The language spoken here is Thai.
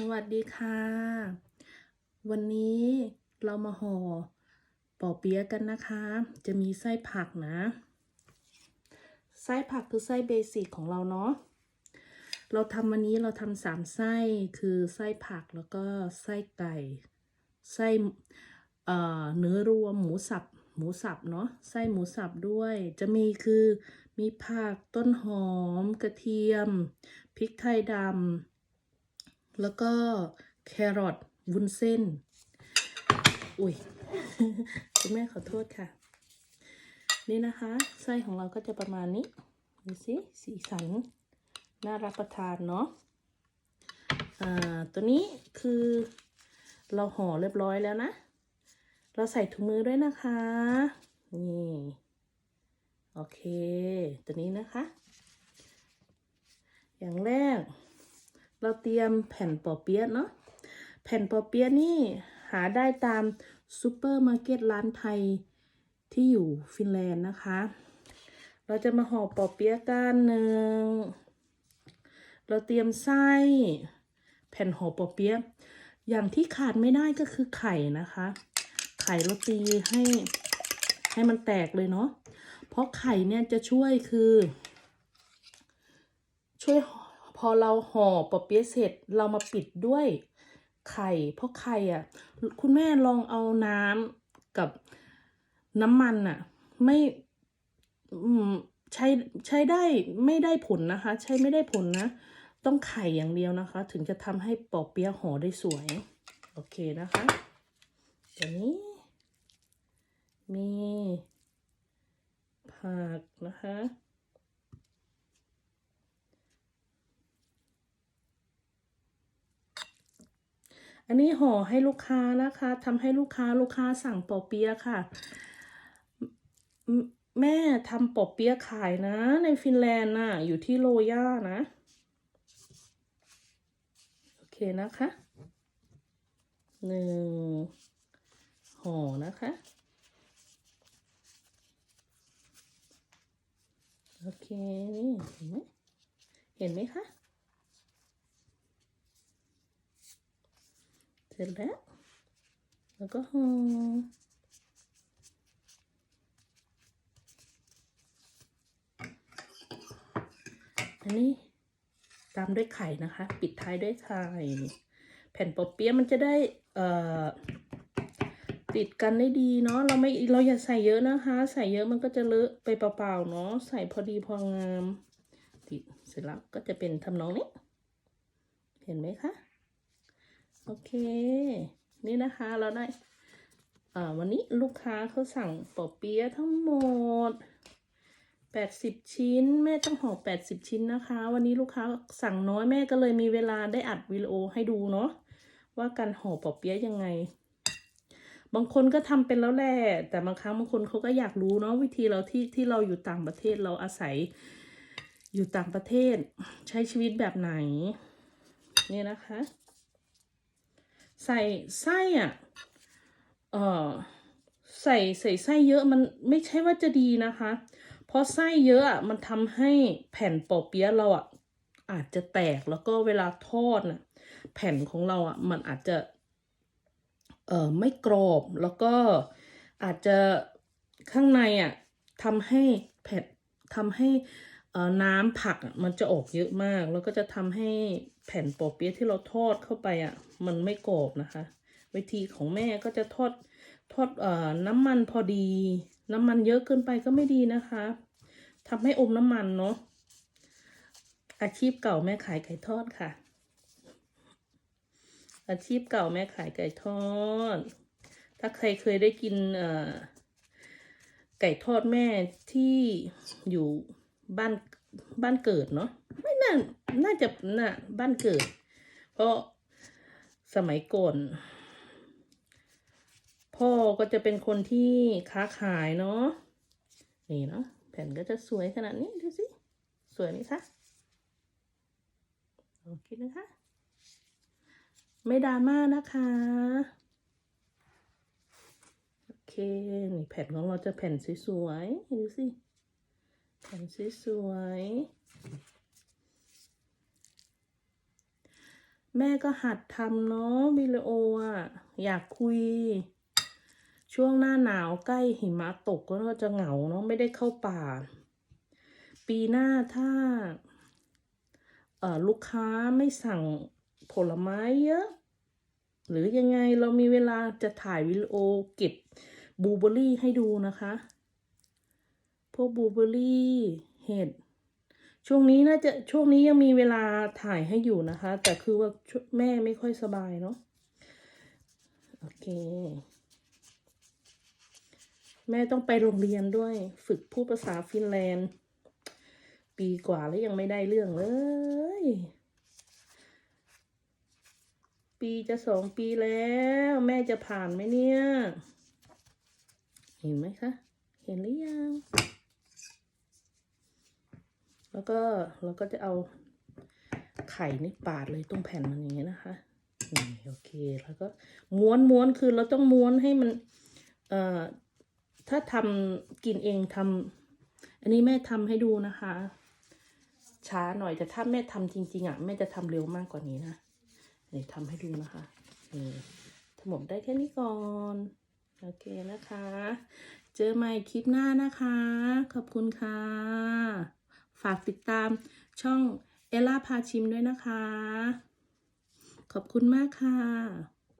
สวัสดีค่ะ วันนี้เรามาห่อปอเปี๊ยะกันนะคะ จะมีไส้ผักนะ ไส้ผักคือไส้เบสิกของเราเนาะเราทำวันนี้เราทำสามไส้คือไส้ผักแล้วก็ไส้ไก่ไส้เเนื้อรวมหมูสับหมูสับเนาะไส้หมูสับด้วย จะมีคือมีผักต้นหอม กระเทียมพริกไทยดำ แล้วก็แครอทวุ้นเส้น อุ้ยคุณแม่ขอโทษค่ะ นี่นะคะไส้ของเราก็จะประมาณนี้ดูสิสีสัน น่ารับประทานเนาะอ่าตัวนี้คือเราห่อเรียบร้อยแล้วนะ เราใส่ถุงมือด้วยนะคะ นี่ โอเค ตัวนี้นะคะ อย่างแรก เราเตรียมแผ่นปอเปี๊ยะเนาะแผ่นปอเปี๊ยะนี่หาได้ตามซูเปอร์มาร์เก็ตร้านไทยที่อยู่ฟินแลนด์นะคะ เราจะมาห่อปอเปี๊ยะกันหนึ่งเราเตรียมไส้แผ่นห่อปอเปี๊ยะอย่างที่ขาดไม่ได้ก็คือไข่นะคะ ไข่เราตีให้ให้มันแตกเลยเนาะเพราะไข่เนี่ยจะช่วยคือ ช่วย พอเราห่อปอเปี๊ยะเสร็จเรามาปิดด้วยไข่เพราะไข่อะ คุณแม่ลองเอาน้ำกับน้ำมันอะ ไม่ใช้ใช้ได้ไม่ได้ผลนะคะ ใช้ไม่ได้ผลนะ ต้องไข่อย่างเดียวนะคะ ถึงจะทำให้ปอเปี๊ยะห่อได้สวย โอเคนะคะตัวนี้ มีผักนะคะ อันนี้ห่อให้ลูกค้านะคะทำให้ลูกค้าลูกค้าสั่งปอเปี๊ยะค่ะ แม่ทำปอเปี๊ยะขายนะ ในฟินแลนด์น่ะ อยู่ที่โลย่านะ โอเคนะคะหนึ่งห่อนะคะ โอเค นี่ เห็นไหมเห็นไหมคะ เส ร็จแล้ว แล้วก็ห่ออันนี้ตามด้วยไข่นะคะ ปิดท้ายด้วยไข่ แผ่นปอเปี๊ยะมันจะได้เอ่อติดกันได้ดีเนาะเราไม่เราอย่าใส่เยอะนะคะ ใส่เยอะมันก็จะเลอะไปเปล่าๆเนาะใส่พอดีพองามติดเสร็จแล้วก็จะเป็นทำนองนี้ เห็นไหมคะ โอเค นี่นะคะเราได้วันนี้ลูกค้าเขาสั่งปอเปี๊ยะทั้งหมด 80 ชิ้น แม่ต้องห่อ80 ชิ้นนะคะ วันนี้ลูกค้าสั่งน้อยแม่ก็เลยมีเวลาได้อัดวิดีโอให้ดูเนาะว่าการห่อปอเปี๊ยะยังไง บางคนก็ทำเป็นแล้วแหละแต่บางครั้งบางคนเขาก็อยากรู้เนาะวิธีเราที่ที่เราอยู่ต่างประเทศเราอาศัย อยู่ต่างประเทศใช้ชีวิตแบบไหน นี่นะคะ ใส่ไส้อะเอ่อใส่ใส่ไส้เยอะมันไม่ใช่ว่าจะดีนะคะ เพราะไส้เยอะอะมันทำให้แผ่นปอเปี๊ยะเราอะอาจจะแตกแล้วก็เวลาทอดน่ะแผ่นของเราอะมันอาจจะ เอ่อไม่กรอบแล้วก็อาจจะข้างในอะทำให้แผ่นทำให้ น้ำผักมันจะออกเยอะมาก แล้วก็จะทำให้แผ่นปอเปี๊ยะที่เราทอดเข้าไปอะ มันไม่กรอบนะคะ วิธีของแม่ก็จะทอดทอดเอ่อน้ำมันพอดี น้ำมันเยอะเกินไปก็ไม่ดีนะคะทำให้อมน้ำมันเนาะอาชีพเก่าแม่ขายไก่ทอดค่ะ อาชีพเก่าแม่ขายไก่ทอด ถ้าใครเคยได้กินเอ่อไก่ทอดแม่ที่อยู่ บ้านบ้านเกิดเนาะไม่น่าน่าจะน่ะบ้านเกิด เพราะสมัยก่อนพ่อก็จะเป็นคนที่ค้าขายเนาะนี่เนาะแผ่นก็จะสวยขนาดนี้ดูสิสวยไหมคะโอเคนะคะ ไม่ดราม่านะคะโอเคนี่แผ่นของเราจะแผ่นสวยๆดูสิ แผ่นสวยๆแม่ก็หัดทำเนาะวิดีโออะ อยากคุย ช่วงหน้าหนาวใกล้หิมะตกก็จะเหงาเนาะไม่ได้เข้าป่า ปีหน้าถ้า เอ่อลูกค้าไม่สั่งผลไม้เยอะ หรือยังไงเรามีเวลาจะถ่ายวิดีโอเก็บบลูเบอร์รี่ให้ดูนะคะ วกบลูเบอร์รี่เห็ดช่วงนี้น่าจะช่วงนี้ยังมีเวลาถ่ายให้อยู่นะคะ แต่คือว่าแม่ไม่ค่อยสบายเนาะโอเค แม่ต้องไปโรงเรียนด้วย ฝึกพูดภาษาฟินแลนด์ ปีกว่าแล้วยังไม่ได้เรื่องเลย ปีจะสองปีแล้ว แม่จะผ่านไหมเนี่ย เห็นไหมคะ เห็นหรือยัง แล้วก็เราก็จะเอาไข่นี่ปาดเลยตรงแผ่นมันอย่างเงี้ยนะคะนี่โอเคแล้วก็ม้วนม้วนคือเราต้องม้วนให้มันเอ่อถ้าทำกินเองทำอันนี้แม่ทำให้ดูนะคะ ช้าหน่อยแต่ถ้าแม่ทำจริง ๆอะแม่จะทำเร็วมากกว่านี้นะเดี๋ยวทำให้ดูนะคะนี่ทั้งหมดได้แค่นี้ก่อนโอเคนะคะ เจอใหม่คลิปหน้านะคะ ขอบคุณค่ะ ฝากติดตามช่องเอล่าพาชิมด้วยนะคะ ขอบคุณมากค่ะ